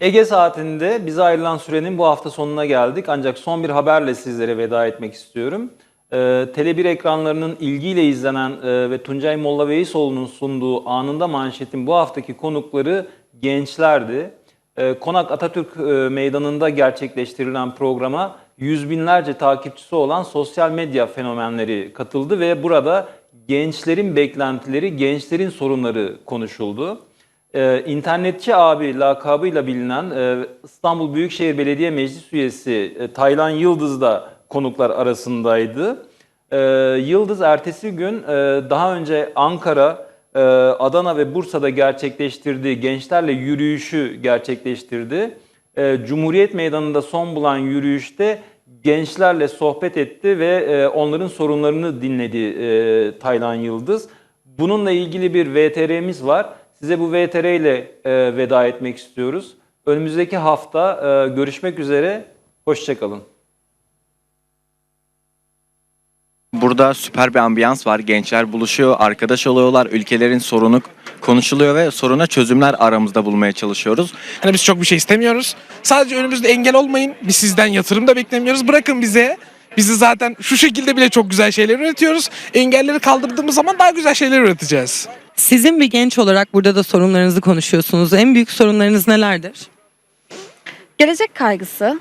Ege saatinde bize ayrılan sürenin bu hafta sonuna geldik. Ancak son bir haberle sizlere veda etmek istiyorum. Ee, Tele1 ekranlarının ilgiyle izlenen e, ve Tuncay Molla Veysoğlu'nun sunduğu anında manşetin bu haftaki konukları gençlerdi. Ee, Konak Atatürk e, Meydanı'nda gerçekleştirilen programa yüz binlerce takipçisi olan sosyal medya fenomenleri katıldı ve burada gençlerin beklentileri, gençlerin sorunları konuşuldu. Ee, internetçi abi lakabıyla bilinen e, İstanbul Büyükşehir Belediye Meclis üyesi e, Taylan Yıldız da konuklar arasındaydı. Ee, Yıldız ertesi gün e, daha önce Ankara, e, Adana ve Bursa'da gerçekleştirdiği gençlerle yürüyüşü gerçekleştirdi. E, Cumhuriyet Meydanı'nda son bulan yürüyüşte gençlerle sohbet etti ve e, onların sorunlarını dinledi e, Taylan Yıldız. Bununla ilgili bir VTR'miz var. Size bu VTR ile e, veda etmek istiyoruz. Önümüzdeki hafta e, görüşmek üzere. Hoşçakalın. Burada süper bir ambiyans var. Gençler buluşuyor, arkadaş oluyorlar, ülkelerin sorunu konuşuluyor ve soruna çözümler aramızda bulmaya çalışıyoruz. Hani biz çok bir şey istemiyoruz. Sadece önümüzde engel olmayın. Biz sizden yatırım da beklemiyoruz. Bırakın bize. Bizi zaten şu şekilde bile çok güzel şeyler üretiyoruz. Engelleri kaldırdığımız zaman daha güzel şeyler üreteceğiz. Sizin bir genç olarak burada da sorunlarınızı konuşuyorsunuz. En büyük sorunlarınız nelerdir? Gelecek kaygısı.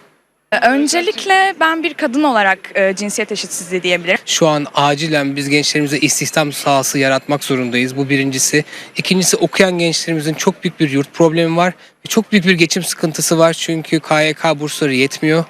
Öncelikle ben bir kadın olarak e, cinsiyet eşitsizliği diyebilirim. Şu an acilen biz gençlerimize istihdam sahası yaratmak zorundayız. Bu birincisi. İkincisi okuyan gençlerimizin çok büyük bir yurt problemi var. Çok büyük bir geçim sıkıntısı var. Çünkü KYK bursları yetmiyor.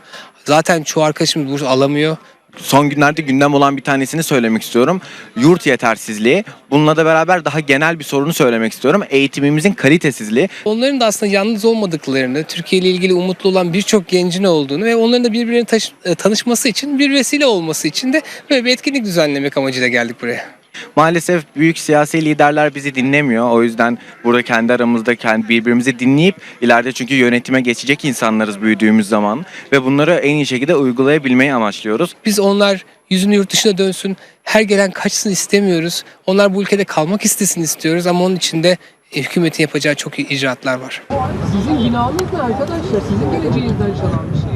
Zaten çoğu arkadaşımız burs alamıyor. Son günlerde gündem olan bir tanesini söylemek istiyorum. Yurt yetersizliği. Bununla da beraber daha genel bir sorunu söylemek istiyorum. Eğitimimizin kalitesizliği. Onların da aslında yalnız olmadıklarını, Türkiye ile ilgili umutlu olan birçok gencin olduğunu ve onların da birbirine taş- e, tanışması için, bir vesile olması için de böyle bir etkinlik düzenlemek amacıyla geldik buraya. Maalesef büyük siyasi liderler bizi dinlemiyor. O yüzden burada kendi aramızda kendi birbirimizi dinleyip ileride çünkü yönetime geçecek insanlarız büyüdüğümüz zaman ve bunları en iyi şekilde uygulayabilmeyi amaçlıyoruz. Biz onlar yüzünü yurt dışına dönsün, her gelen kaçsın istemiyoruz. Onlar bu ülkede kalmak istesin istiyoruz ama onun için de e, hükümetin yapacağı çok iyi icraatlar var. Sizin binanız ne arkadaşlar? Sizin geleceğinizden çalan bir şey.